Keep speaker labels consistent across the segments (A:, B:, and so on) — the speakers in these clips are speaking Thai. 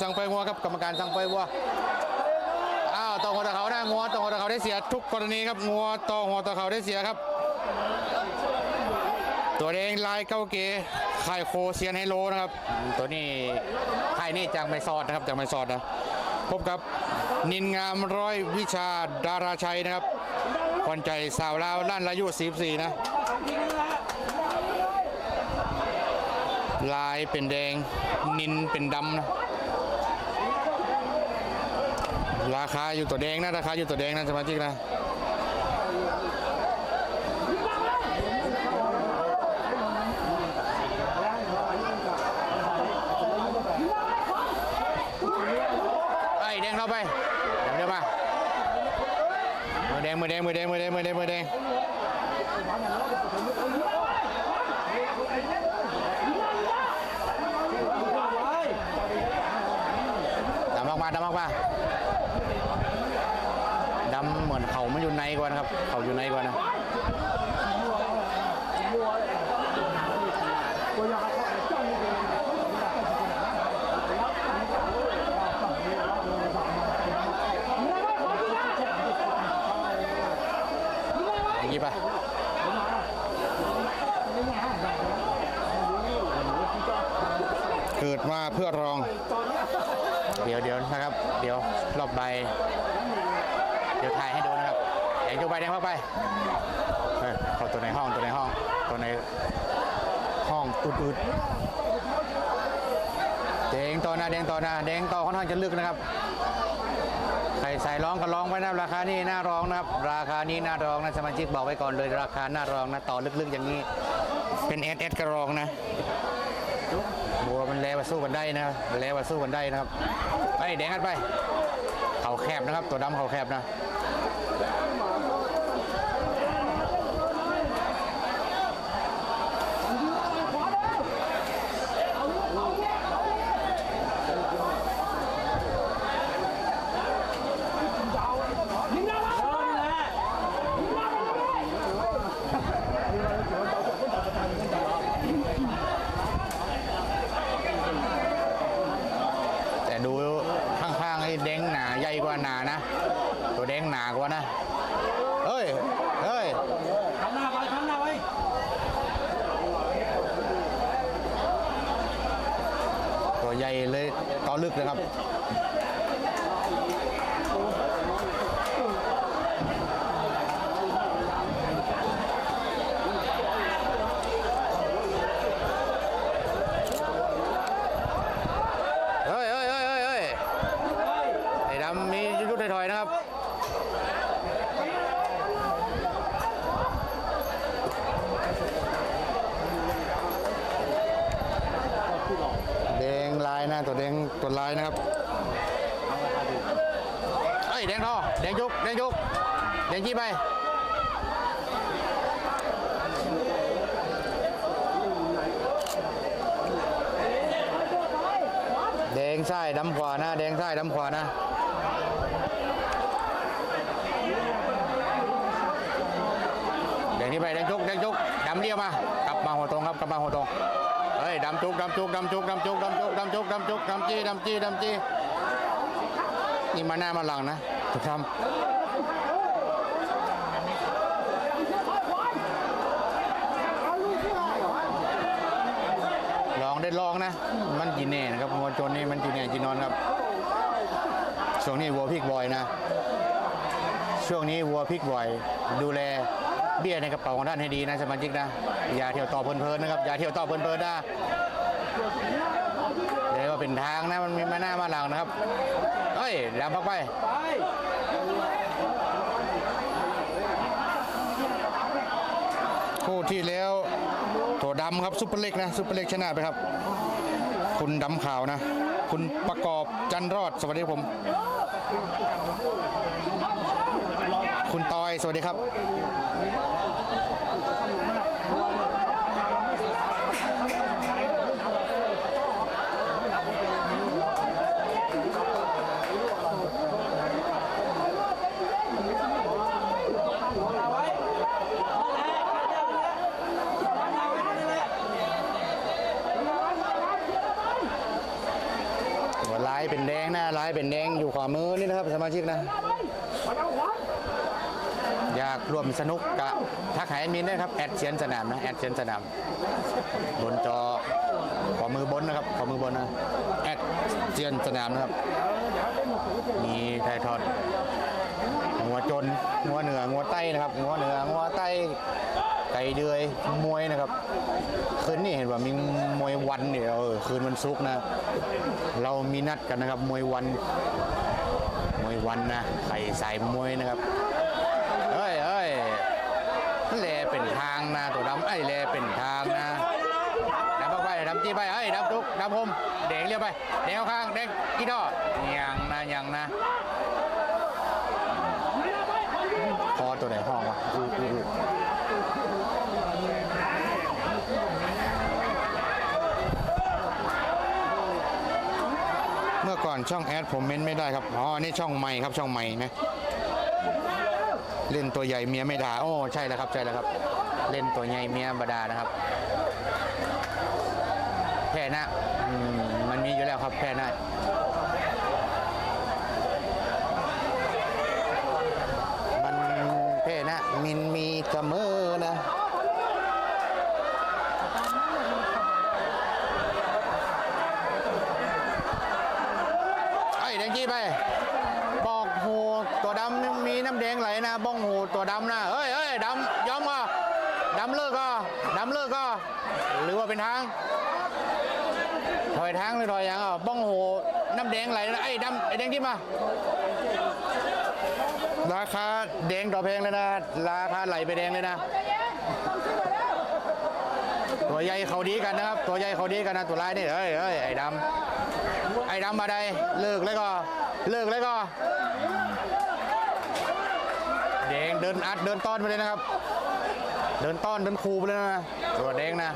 A: สั่งไปงัวครับกรรมการสั่งไปวัวอ้าวต่อหัวตะเขาได้งัวต่อหัวตะเขาได้เสียทุกกรณีครับงัวต่อหัวตะเขาได้เสียครับ ตัวเองลายเก้าเก๋ไข่โคเซียนไฮโลนะครับ ตัวนี้ไข่นี่จากไม่ซอดนะครับจากไม่ซอดนะพบกับนินงามร้อยวิชาดาราชัยนะครับควันใจสาวลาวล้านอายุ14นะลายเป็นแดงนินเป็นดำนะ ราคาอยู่ตัวแดงนะราคาอยู่ตัวแดงนะสมาชิกนะไอ้แดงเข้าไปเดี๋ยวมามือแดงมือแดงมือแดงมือแดงมือแดงมือแดงดำมากมาดำมากมา เหมือนเขามันอยู่ในกว่านะครับ เขาอยู่ในกว่านะอย่างนี้ปะเกิดมาเพื่อรอง เดี๋ยวเดี๋ยวนะครับ เดี๋ยวรอบใบ เดี๋ยวถ่ายให้ดูนะครับแดงยกไปแดงเข้าไปเฮ้ยเข้าตัวในห้องตัวในห้องตัวในห้องอุดๆแดงต่อหน้าแดงต่อหน้าแดงต่อค่อนข้างจะลึกนะครับใครใส่ร้องก็ร้องไว้นะราคานี้น่าร้องนะครับ ราคานี้น่าร้องนะสมาชิกบอกไว้ก่อนเลยราคาน่าร้องนะต่อลึกๆอย่างนี้ เป็นเอสเอสก็ร้องนะบัวมันแลว่าสู้กันได้นะแลว่าสู้กันได้นะครับไปแดงกันไป เขาแคบนะครับ ตัวดำเขาแคบนะแต่ดูข้างๆไอ้แดงหนาใหญ่กว่าหนานะ ตัวแด งหนากว่านะ เฮ้ย เฮ้ย
B: ทำหน้าไปทำหน้าไป
A: ตัวใหญ่เลยต่อลึกนะครับ เฮ้ยเฮ้ยเฮ้ยเฮ้ยเฮ้ยไอ้ดำมียุดถอยๆนะครับ แดงลาตัวแดงตัวลายนะครับเอ้ยแดงทอแดงยุกแดงยุกแดงจี้ไปแดงซ้ายดำขวานะแดงซ้ายดำขวานะแดงที่ไปแดงจุกแดงจุกดำเรียวมากลับมาหัวตรงครับกลับมาหัวตรง ฮ้ยดำจุกดำจุกดำจุกดำจุกดำจุกดำจุกดำจุกดำจี้ดำจี้ดำจี้นี่มาหน้ามาหลังนะถูกทำลองได้ลองนะ มันกินแน่นะครับมวลชนนี่มันกินแน่กินนอนครับ ช่วงนี้วัวพิกบ่อยนะ ช่วงนี้วัวพิกบ่อย ดูแล เบี้ยในกระเป๋าของท่านให้ดีนะสมาชิกนะอย่าเที่ยวต่อเพลินๆนะครับอย่าเที่ยวต่อเพลินๆนะเดี๋ยวว่าเป็นทางนะมันมีมาหน้ามาหลังนะครับเฮ้ยแหลมพักไปคู่ที่แล้วตัวดำครับซุปเปอร์เล็กนะซุปเปอร์เล็กชนะไปครับ คุณดำขาวนะ คุณประกอบจันรอดสวัสดีผม คุณตอย สวัสดีครับ
B: เอาไว้นั่นแหละนั่นแหละทำหน้าไว้นั่นแหละ
A: หัวร้ายเป็นแดงหน้าลายเป็นแดงอยู่ขวามือนี่นะครับสมาชิกนะากร่วมสนุกกะทักหาแอดมินได้ครับแอดเชียนสนามนะแอดเชียนสนาม บนจอขวามือบนนะครับขวามือบนนะแอดเชียนสนามนะครับ มีไทยทอดงัวจนงัวเหนืองัวใต้นะครับงัวเหนืองัวใต้ไก่เดือยมวยนะครับคืนนี้เห็นว่ามีมวยวันเนี่ยเออคืนวันศุกร์นะ เรามีนัดกันนะครับ มวยวัน มวยวันนะไข่สายมวยนะครับ ไปไปเอ้ยดำทุกดำผมแดงเรียบไปแดงเอาข้างแดงกี่ดอกยังนะยังนะคอตัวไหนห้องวะดูดูดูเมื่อก่อนช่องแอดผมเม้นไม่ได้ครับ อ๋อนนี่ช่องใหม่ครับช่องใหม่นะเล่นตัวใหญ่เมียไม่ด่า โอ้ ใช่แล้วครับ ใช่แล้วครับ เล่นตัวใหญ่เมียบดานะครับ แพ้นะอืมมันมีอยู่แล้วครับแพ้นะมันแพ้นะมินมีเสมอนะไอ้ยแดงจี้ไป บอกหูตัวดำมีน้ำแดงไหลนะบ้องหูตัวดำนะเฮ้ยเฮ้ยดำยอมก็ดำเลิกก็ดำเลิกก็หรือว่าเป็นทาง ถอยทางเลยถอยอย่างอะบ้องโหน้ำแดงไหลนะไอ้ดำไอ้แดงที่มา ราคาแดงต่อแพงเลยนะ ราคาไหลไปแดงเลยนะ ตัวใหญ่เขาดีกันนะครับ ตัวใหญ่เขาดีกันนะตัวลายนี่เอ้ยเอ้ยไอ้ดำไอ้ดำมาได้เลิกเลยก็เลิกเลยก็แดงเดินอัดเดินต้อนไปเลยนะครับ เดินต้อนเดินคูไปเลยนะตัวแดงนะ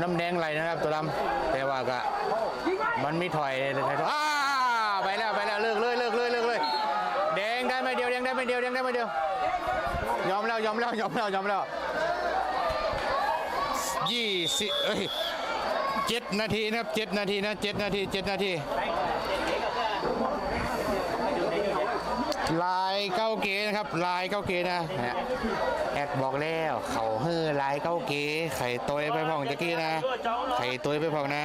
A: น้ำแดงไหลนะครับ ตัวดำแต่ว่าก็มันไมีถอยถอยถอยอ้าไปแล้วไปแล้วเลิกเลยเลิกเลยเลิกเลยแดงได้ไม่เดียวแดงได้ไม่เดียวแดงได้ไม่เดียวยอมแล้วยอมแล้วยอมแล้วยอมแล้วยี่สิบเอ้ยเจ็ดนาทีนะครับเจ็ดนาทีนะเจ็ดนาทีเจ็ดนาทีลาย เก้าเกนะครับ ลายเก้าเกนะนะแอดบอกแล้วเขาเฮ่อลายเก้าเกไข่ตัวไปพองตะกี้นะ ไข่ตัวไปพองนะ